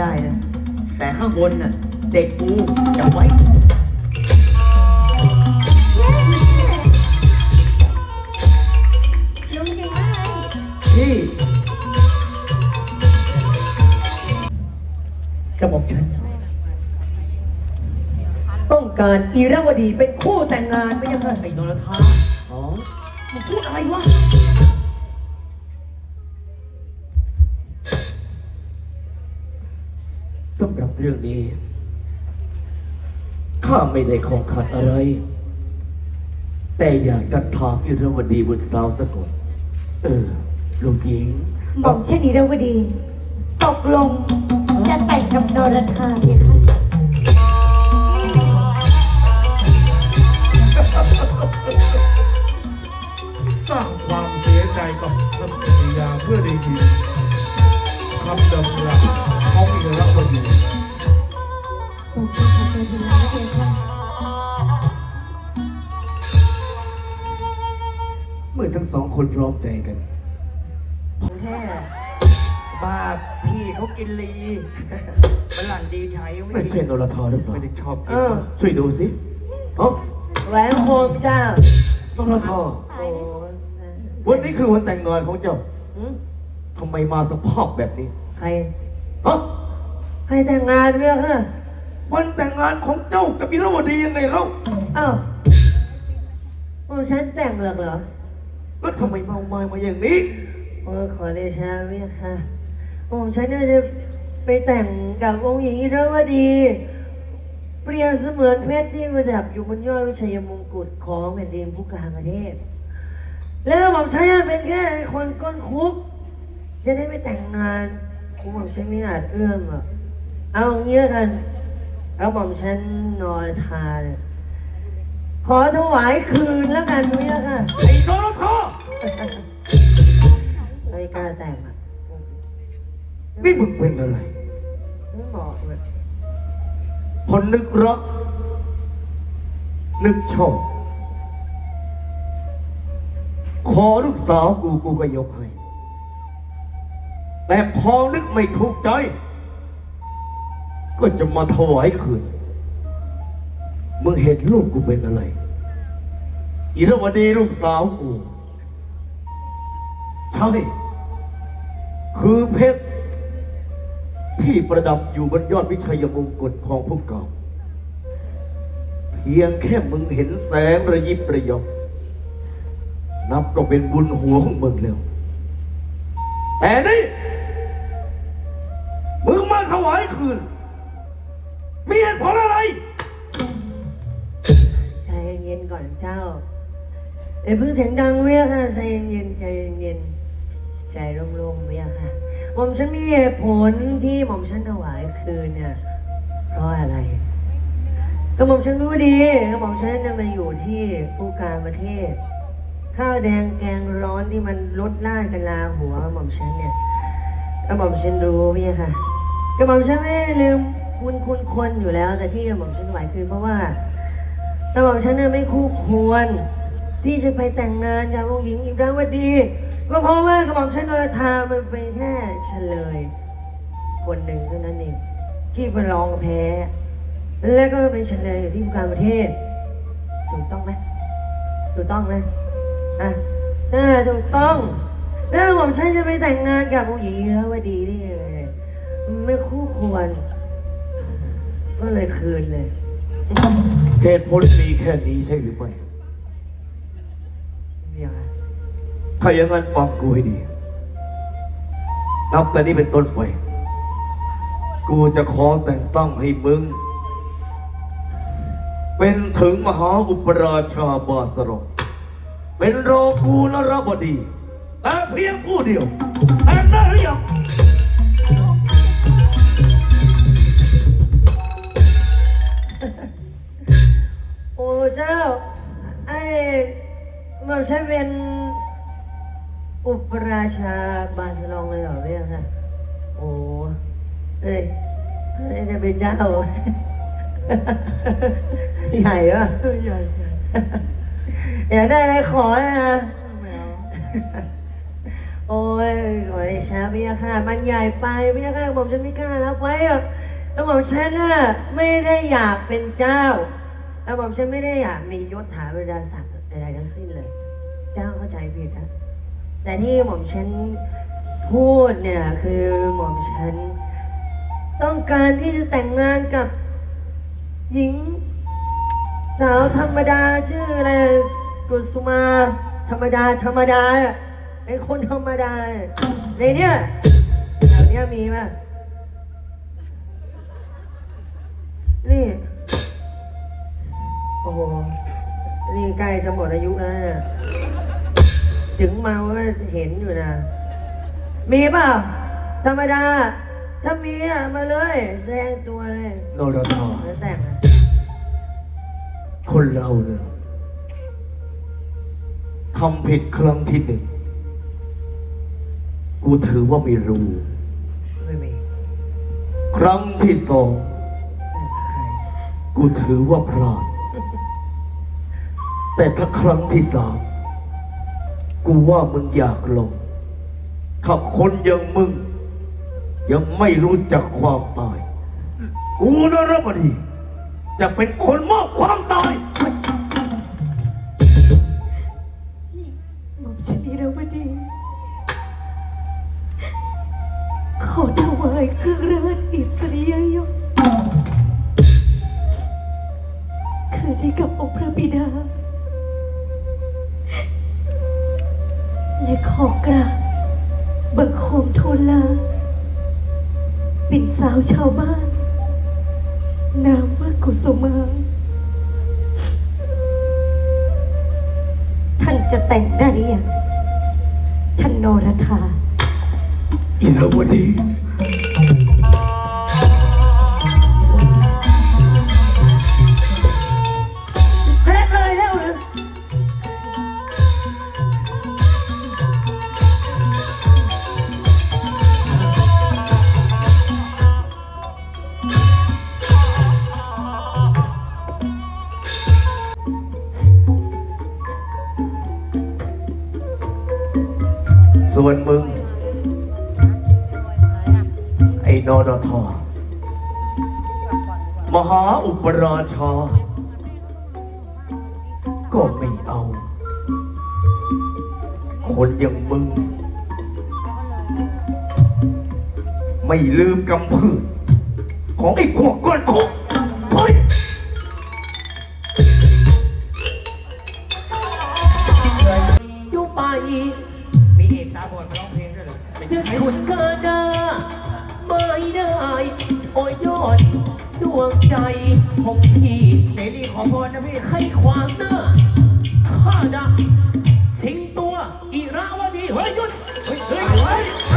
ได้นะ แต่ข้างบนน่ะ เด็กกูจำไว้ ลุงเก่งมากเลยพี่กระบอกฉัน ต้องการอีราวดีเป็นคู่แต่งงานไม่ยังไงไอ้นรธาอ๋อมึงพูดอะไรวะ เรื่องนี้ ข้าไม่ได้ของขัดอะไร แต่อยากจะถามอิรวดีบุตรสาวสะกดเออลูกหญิงบอกเช่นนี้เรวดี ตกลงจะแต่งกับนรธาเนี่ยค่ะ อทั้งสองคนพร้อมใจกัน แค่บ้าพี่เขากินลีมันหลังดีใช้ไม่ใช่นรธาหรือเปล่าไม่ได้ชอบเอกินอช่วยดูสิเอ้าแหวนโคมเจ้านรธาโอ้วันนี้คือวันแต่งงานของเจ้าหืมทำไมมาสภาพแบบนี้ใคร เอ้าใครแต่งงานเรื่องฮะวันแต่งงานของเจ้ากับอิรวดียังไงเล่าอ้าวหม่อมฉันแต่งเมืองเหรอ แล้วทำไมเมาไมามาอย่างนี้ โอ้ขอเดชะเมียค่ะหม่อมฉันน่าจะไปแต่งกับองค์หญิงอีราวดี เปรียบเสมือนเพชรที่ประดับอยู่บนยอดวิชัยมงกุฎของแผ่นดินผู้กลางประเทศ แล้วหม่อมฉันน่ะเป็นแค่คนก้นคุก จะได้ไปแต่งงานผมหม่อมฉันไม่อาจเอื้อมอะเอาอย่างนี้แล้วกัน เอาหม่อมฉันนอนทาเนี่ย ขอถวายคืนแล้วกันเนี่ยค่ะไอ้นรธาไม่กล้าแต่งอะนี่มึงเป็นอะไรไม่เหมาะเลยพอนึกรัก นึกชอบ ขอลูกสาวกูกูก็ยกให้ แต่พอนึกไม่ถูกใจ ก็จะมาถวายคืน มึงเห็นลูกกูเป็นอะไรอิรวดีลูกสาวกู ใช่ คือเพชรที่ประดับอยู่บนยอดวิชัยมงกุฎของพวกเก่าเพียงแค่มึงเห็นแสงระยิบระยบนับก็เป็นบุญหัวของมึงแล้ว แต่นี่มึงมาถวายคืน อ้ยเพิ่งเสียงดังเว้ยค่ะใจเย็นใจเย็นใจร่มๆเว้ยค่ะ หม่อมฉันมีเหตุผลที่หม่อมฉันถวายคืนเนี่ยเพราะอะไรก็หม่อมฉันรู้ดีก็หม่อมฉันเนี่ยมาอยู่ที่ผู้การประเทศ ข้าวแดงแกงร้อนที่มันลดล่าดกันลาหัวหม่อมฉันเนี่ยก็หม่อมฉันรู้เว้ยค่ะก็หม่อมฉันไม่ลืมคุณคุณคนอยู่แล้วแต่ที่หม่อมฉันถวายคืนเพราะว่าแต่บอกฉันเนี่ยไม่คู่ควร ที่จะไปแต่งงานกับองค์หญิงอิราวดี ก็เพราะว่ากระหม่อมฉันนรธามันเป็นแค่เฉลย คนหนึ่งเท่านั้นเองที่ประลองแพ้ แล้วก็เป็นเฉลยอยู่ที่ผู้การประเทศ ถูกต้องไหมถูกต้องไหมอะน่าถูกต้องแล้วหม่อมฉันจะไปแต่งงานกับองค์หญิงอิราวดีได้ยังไงไม่คู่ควร ก็เลยคืนเลย เหตุผลมีแค่นี้ใช่หรือไม่ เดี๋ยวนะ ถ้าอย่างนั้นฟังกูให้ดี นับแต่นี้เป็นต้นไป กูจะขอแต่งตั้งให้มึง เป็นถึงมหาอุปราชาบาสรกเป็นรองกูนรบดีแต่เพียงผู้เดียวแต่งได้หรือยังโอ้เจ้า ไอ้หม่อมฉันเป็น อุปราชาบาสลองเลยเหรอเนี่ยค่ะโอ้เอ้ยอะไรจะเป็นเจ้า ใหญ่ปะใหญ่อยากได้อะไรขอเลยนะ แมวโอ้ยขอได้ช้าพี่ยาค่ะมันใหญ่ไปพี่ยาค่ะผมจะไม่กล้ารับไว้หรอกแล้วผมฉันน่ะไม่ได้อยากเป็นเจ้า แล้วผมฉันไม่ได้อยากมียศถาบรรดาศักดิ์ใดๆทั้งสิ้นเลย เจ้าเข้าใจผิดนะ แต่ที่หม่อมฉันพูดเนี่ยคือหม่อมฉัน ต้องการที่จะแต่งงานกับหญิง สาวธรรมดาชื่ออะไรกุสุมา ธรรมดาธรรมดาไอ้คนธรรมดาในเนี้ยแถวเนี้ยมีป่ะนี่ โอ้โห นี่ใกล้จะหมดอายุแล้วเนี่ย ถึงเมาก็เห็นอยู่นะ มีเปล่า ธรรมดา ถ้ามีอะมาเลย แสดงตัวเลยนรธาแล้วแต่งอะคนเราเนี่ยทำผิดครั้งที่หนึ่ง กูถือว่าไม่รู้ ไม่มีครั้งที่สองเออใครกูถือว่าพลาด แต่ถ้าครั้งที่สาม กูว่ามึงอยากลงถ้าคนอย่างมึง ยังไม่รู้จักความตาย กูนรบดี จะเป็นคนมอบความตายหม่อมชนีรวดี ขอถวายเครื่องราชอิสริยยศาวชาวบ้าน นามว่ากุสุมา ท่านจะแต่งได้หรือยังท่านโนรธาอิรวดี ส่วนมึง ไอ้นรทอมหาอุปราชาก็ไม่เอา คนอย่างมึง ไม่ลืมกำพืชของไอ้พวกก้อนโคก เอกตาบอดมาร้องเพลงด้วยเหรอจะขุดกระดาไม่ได้ โอ้ยยอด ดวงใจของพี่เสรีขอพรนะพี่ ให้ความหน้าข้าดักชิงตัว อีราวดี เฮ้ยหยุดเฮ้ยเฮ้ย